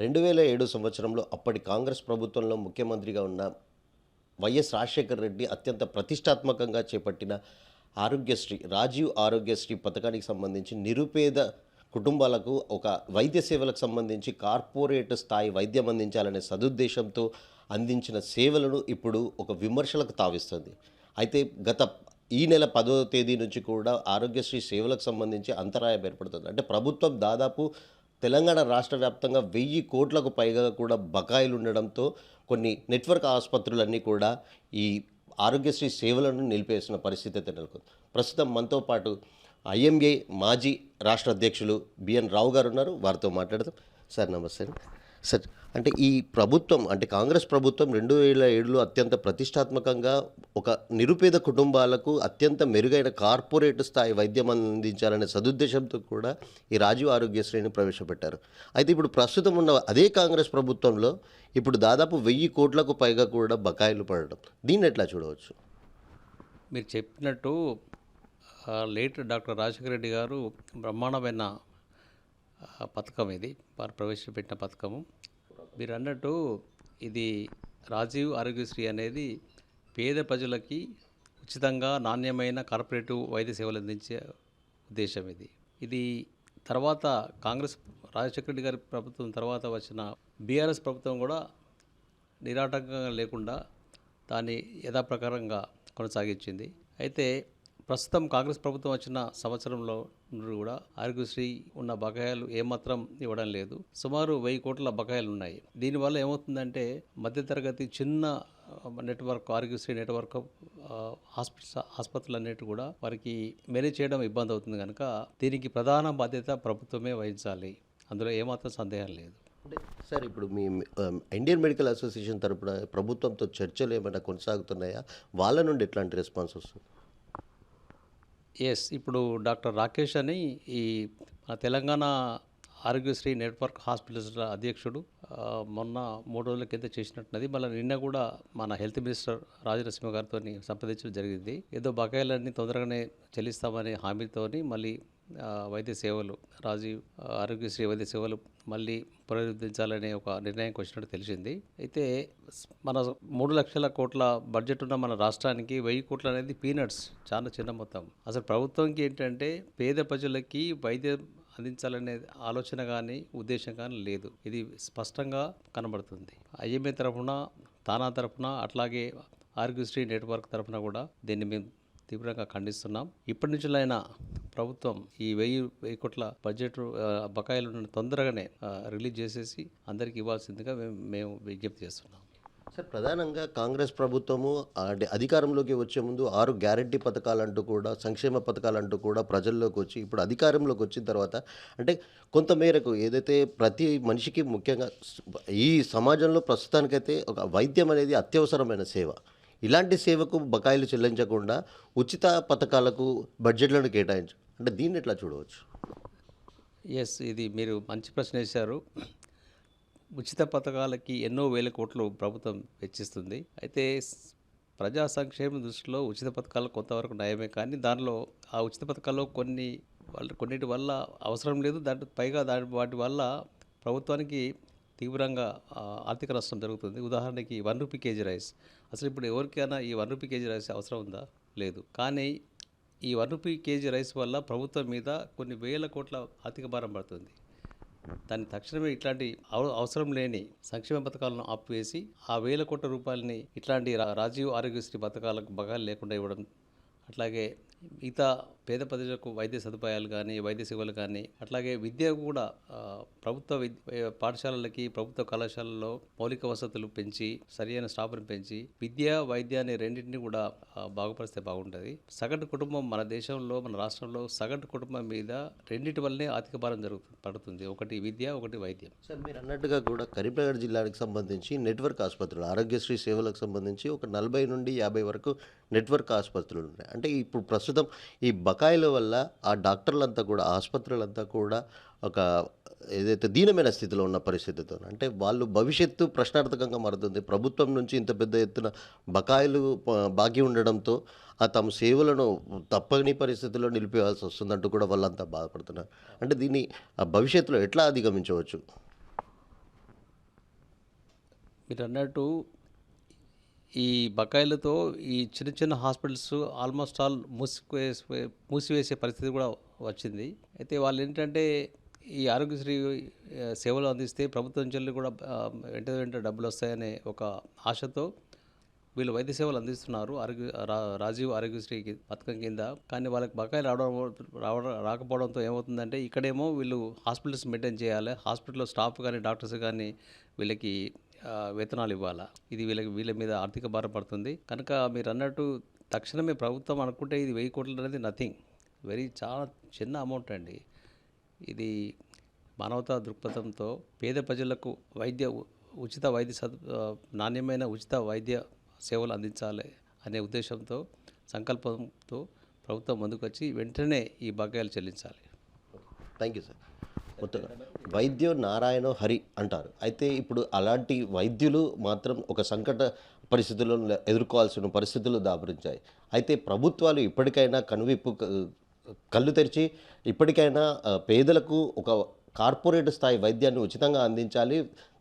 రెండు వేల ఏడు సంవత్సరంలో అప్పటి కాంగ్రెస్ ప్రభుత్వంలో ముఖ్యమంత్రిగా ఉన్న వైఎస్ రాజశేఖర్ రెడ్డి అత్యంత ప్రతిష్టాత్మకంగా చేపట్టిన ఆరోగ్యశ్రీ రాజీవ్ ఆరోగ్యశ్రీ పథకానికి సంబంధించి నిరుపేద కుటుంబాలకు ఒక వైద్య సేవలకు సంబంధించి కార్పొరేట్ స్థాయి వైద్యం అందించాలనే సదుద్దేశంతో అందించిన సేవలను ఇప్పుడు ఒక విమర్శలకు తావిస్తుంది. అయితే గత ఈ నెల పదో తేదీ నుంచి కూడా ఆరోగ్యశ్రీ సేవలకు సంబంధించి అంతరాయం ఏర్పడుతుంది. అంటే ప్రభుత్వం దాదాపు తెలంగాణ రాష్ట్ర వ్యాప్తంగా వెయ్యి కోట్లకు పైగా కూడా బకాయిలు ఉండడంతో కొన్ని నెట్వర్క్ ఆసుపత్రులన్నీ కూడా ఈ ఆరోగ్యశ్రీ సేవలను నిలిపేసిన పరిస్థితి అయితే నెలకొంది. ప్రస్తుతం మనతో పాటు ఐఎంఏ మాజీ రాష్ట్ర అధ్యక్షులు బిఎన్ రావు గారు ఉన్నారు. వారితో మాట్లాడదాం. సార్ నమస్తే సార్ అంటే ఈ ప్రభుత్వం అంటే కాంగ్రెస్ ప్రభుత్వం రెండు వేల ఏడులో అత్యంత ప్రతిష్టాత్మకంగా ఒక నిరుపేద కుటుంబాలకు అత్యంత మెరుగైన కార్పొరేట్ స్థాయి వైద్యం అందించాలనే సదుద్దేశంతో కూడా ఈ రాజీవ్ ఆరోగ్యశ్రేణిని ప్రవేశపెట్టారు. అయితే ఇప్పుడు ప్రస్తుతం ఉన్న అదే కాంగ్రెస్ ప్రభుత్వంలో ఇప్పుడు దాదాపు వెయ్యి కోట్లకు పైగా కూడా బకాయిలు పడడం. దీన్ని ఎట్లా చూడవచ్చు? మీరు చెప్పినట్టు later late doctor Rajasekhara Reddy garu బ్రహ్మాండమైన పథకం ఇది వారు ప్రవేశపెట్టిన పథకము. మీరు అన్నట్టు ఇది రాజీవ్ ఆరోగ్యశ్రీ అనేది పేద ప్రజలకి ఉచితంగా నాణ్యమైన కార్పొరేటివ్ వైద్య సేవలు అందించే ఉద్దేశం ఇది. ఇది తర్వాత కాంగ్రెస్ రాజశేఖర రెడ్డి గారి ప్రభుత్వం తర్వాత వచ్చిన బీఆర్ఎస్ ప్రభుత్వం కూడా నిరాటంకంగా లేకుండా దాన్ని యథాప్రకారంగా కొనసాగించింది. అయితే ప్రస్తుతం కాంగ్రెస్ ప్రభుత్వం వచ్చిన సంవత్సరంలో నుండి కూడా ఆరోగ్యశ్రీ ఉన్న బకాయిలు ఏమాత్రం ఇవ్వడం లేదు. సుమారు వెయ్యి కోట్ల బకాయిలు ఉన్నాయి. దీనివల్ల ఏమవుతుందంటే మధ్యతరగతి చిన్న నెట్వర్క్ ఆరోగ్యశ్రీ నెట్వర్క్ హాస్పిటల్స్ ఆసుపత్రులు అన్నిటి కూడా వారికి మేనేజ్ చేయడం ఇబ్బంది అవుతుంది కనుక దీనికి ప్రధాన బాధ్యత ప్రభుత్వమే వహించాలి. అందులో ఏమాత్రం సందేహం లేదు. అంటే సార్ ఇప్పుడు మీ ఇండియన్ మెడికల్ అసోసియేషన్ తరపున ప్రభుత్వంతో చర్చలు ఏమైనా కొనసాగుతున్నాయా? వాళ్ళ నుండి ఎట్లాంటి రెస్పాన్స్ వస్తుంది? ఎస్ ఇప్పుడు డాక్టర్ రాకేష్ అని ఈ మన తెలంగాణ ఆరోగ్యశ్రీ నెట్వర్క్ హాస్పిటల్స్ అధ్యక్షుడు మొన్న మూడు రోజుల కింద చేసినట్టున్నది. మళ్ళీ నిన్న కూడా మన హెల్త్ మినిస్టర్ రాజనరసింహ గారితో సంప్రదించడం జరిగింది. ఏదో బకాయిలన్నీ తొందరగానే చెల్లిస్తామనే హామీతోని మళ్ళీ వైద్య సేవలు రాజీవ్ ఆరోగ్యశ్రీ వైద్య సేవలు మళ్ళీ పునరుద్ధరించాలనే ఒక నిర్ణయంకి వచ్చినట్టు తెలిసింది. అయితే మన మూడు లక్షల కోట్ల బడ్జెట్ ఉన్న మన రాష్ట్రానికి వెయ్యి కోట్లు అనేది పీనట్స్ చాలా చిన్న మొత్తం. అసలు ప్రభుత్వంకి ఏంటంటే పేద ప్రజలకి వైద్యం అందించాలనే ఆలోచన కానీ ఉద్దేశం కానీ లేదు. ఇది స్పష్టంగా కనబడుతుంది. ఐఎంఏ తరఫున తానా తరఫున అట్లాగే ఆరోగ్యశ్రీ నెట్వర్క్ తరఫున కూడా దీన్ని మేము తీవ్రంగా ఖండిస్తున్నాం. ఇప్పటి నుంచి అయినా ప్రభుత్వం ఈ వెయ్యి వెయ్యి కోట్ల బడ్జెట్ బకాయిలు తొందరగానే రిలీజ్ చేసేసి అందరికీ ఇవ్వాల్సిందిగా మేము మేము విజ్ఞప్తి చేస్తున్నాం. సార్ ప్రధానంగా కాంగ్రెస్ ప్రభుత్వము అంటే అధికారంలోకి వచ్చే ముందు ఆరు గ్యారంటీ పథకాలంటూ కూడా సంక్షేమ పథకాలంటూ కూడా ప్రజల్లోకి వచ్చి ఇప్పుడు అధికారంలోకి వచ్చిన తర్వాత అంటే కొంత మేరకు ఏదైతే ప్రతి మనిషికి ముఖ్యంగా ఈ సమాజంలో ప్రస్తుతానికైతే ఒక వైద్యం అనేది అత్యవసరమైన సేవ. ఇలాంటి సేవకు బకాయిలు చెల్లించకుండా ఉచిత పథకాలకు బడ్జెట్లను కేటాయించు అంటే దీన్ని ఎట్లా చూడవచ్చు? ఎస్ ఇది మీరు మంచి ప్రశ్న వేశారు. ఉచిత పథకాలకి ఎన్నో వేల కోట్లు ప్రభుత్వం వెచ్చిస్తుంది. అయితే ప్రజా సంక్షేమ దృష్టిలో ఉచిత పథకాలు కొంతవరకు నయమే కానీ దానిలో ఆ ఉచిత పథకాల్లో కొన్ని వాళ్ళ కొన్నిటి వల్ల అవసరం లేదు. దాంట్ పైగా దాని వాటి వల్ల ప్రభుత్వానికి తీవ్రంగా ఆర్థిక నష్టం జరుగుతుంది. ఉదాహరణకి వన్ రూపీ కేజీ రైస్. అసలు ఇప్పుడు ఎవరికైనా ఈ వన్ రూపీ కేజీ రైస్ అవసరం ఉందా? లేదు. కానీ ఈ వన్ రూపీ కేజీ రైస్ వల్ల ప్రభుత్వం మీద కొన్ని వేల కోట్ల ఆర్థిక భారం పడుతుంది. దాన్ని తక్షణమే ఇట్లాంటి అవ- అవసరం లేని సంక్షేమ పథకాలను ఆపివేసి ఆ వేల కోట్ల రూపాయలని ఇట్లాంటి రా- రాజీవ్ ఆరోగ్యశ్రీ పథకాలకు బగాలు లేకుండా ఇవ్వడం అట్లాగే మిగతా పేద ప్రజలకు వైద్య సదుపాయాలు కానీ వైద్య సేవలు కానీ అట్లాగే విద్య కూడా ప్రభుత్వ విద్య పాఠశాలలకి ప్రభుత్వ కళాశాలల్లో మౌలిక వసతులు పెంచి సరియైన స్టాఫ్ను పెంచి విద్య వైద్య అనే రెండింటిని కూడా బాగుపరిస్తే బాగుంటుంది. సగటు కుటుంబం మన దేశంలో మన రాష్ట్రంలో సగటు కుటుంబం మీద రెండింటి వల్లనే ఆర్థిక భారం జరుగుతుంది పడుతుంది. ఒకటి విద్య ఒకటి వైద్యం. సార్ మీరు అన్నట్టుగా కూడా కరీంనగర్ జిల్లాకి సంబంధించి నెట్వర్క్ ఆసుపత్రులు ఆరోగ్యశ్రీ సేవలకు సంబంధించి ఒక నలభై నుండి యాభై వరకు నెట్వర్క్ ఆసుపత్రులు ఉన్నాయి. అంటే ఇప్పుడు ప్రస్తుతం ఈ బకాయిల వల్ల ఆ డాక్టర్లంతా కూడా ఆసుపత్రులంతా కూడా ఒక ఏదైతే దీనమైన స్థితిలో ఉన్న పరిస్థితితో అంటే వాళ్ళు భవిష్యత్తు ప్రశ్నార్థకంగా మారుతుంది. ప్రభుత్వం నుంచి ఇంత పెద్ద ఎత్తున బకాయిలు బాకీ ఉండడంతో ఆ తమ సేవలను తప్పని పరిస్థితుల్లో నిలిపేయాల్సి వస్తుందంటూ కూడా వాళ్ళంతా బాధపడుతున్నారు. అంటే దీన్ని ఆ భవిష్యత్తులో ఎట్లా అధిగమించవచ్చు? మీరు అన్నట్టు ఈ బకాయిలతో ఈ చిన్న చిన్న హాస్పిటల్స్ ఆల్మోస్ట్ ఆల్ మూసివేసే మూసివేసే పరిస్థితి కూడా వచ్చింది. అయితే వాళ్ళు ఏంటంటే ఈ ఆరోగ్యశ్రీ సేవలు అందిస్తే ప్రభుత్వం చెల్లి కూడా వెంట వెంట డబ్బులు వస్తాయనే ఒక ఆశతో వీళ్ళు వైద్య సేవలు అందిస్తున్నారు ఆరోగ్య రా- రాజీవ్ ఆరోగ్యశ్రీ పథకం కింద. కానీ వాళ్ళకి బకాయి రావడం రావడం రాకపోవడంతో ఏమవుతుందంటే ఇక్కడేమో వీళ్ళు హాస్పిటల్స్ మెయింటైన్ చేయాలి. హాస్పిటల్లో స్టాఫ్ కానీ డాక్టర్స్ కానీ వీళ్ళకి వేతనాలు ఇవ్వాలా? ఇది వీళ్ళకి వీళ్ళ మీద ఆర్థిక భారం పడుతుంది. కనుక మీరు అన్నట్టు తక్షణమే ప్రభుత్వం అనుకుంటే ఇది వెయ్యి కోట్లు అనేది నథింగ్ వెరీ చాలా చిన్న అమౌంట్ అండి. ఇది మానవతా దృక్పథంతో పేద ప్రజలకు వైద్య ఉ- ఉచిత వైద్య సదు నాణ్యమైన ఉచిత వైద్య సేవలు అందించాలి అనే ఉద్దేశంతో సంకల్పంతో ప్రభుత్వం ముందుకొచ్చి వెంటనే ఈ బకాయిలు చెల్లించాలి. థ్యాంక్ యూ సార్ మొత్తం వైద్యో నారాయణ హరి అంటారు. అయితే ఇప్పుడు అలాంటి వైద్యులు మాత్రం ఒక సంకట పరిస్థితులను ఎదుర్కోవాల్సిన పరిస్థితులు దాపురించాయి. అయితే ప్రభుత్వాలు ఇప్పటికైనా కనువిప్పు కళ్ళు తెరిచి ఇప్పటికైనా పేదలకు ఒక కార్పొరేట్ స్థాయి వైద్యాన్ని ఉచితంగా అందించాలి.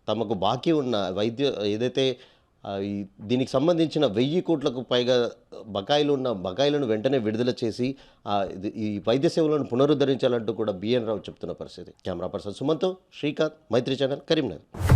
తమకు బాకీ ఉన్న వైద్య ఏదైతే దీనికి సంబంధించిన వెయ్యి కోట్లకు పైగా బకాయిలు ఉన్న బకాయిలను వెంటనే విడుదల చేసి ఇది- ఈ వైద్య సేవలను పునరుద్ధరించాలంటూ కూడా బిఎన్ రావు చెప్తున్న పరిస్థితి. కెమెరా పర్సన్ సుమంతో శ్రీకాంత్ మైత్రి ఛానల్ కరీంనగర్.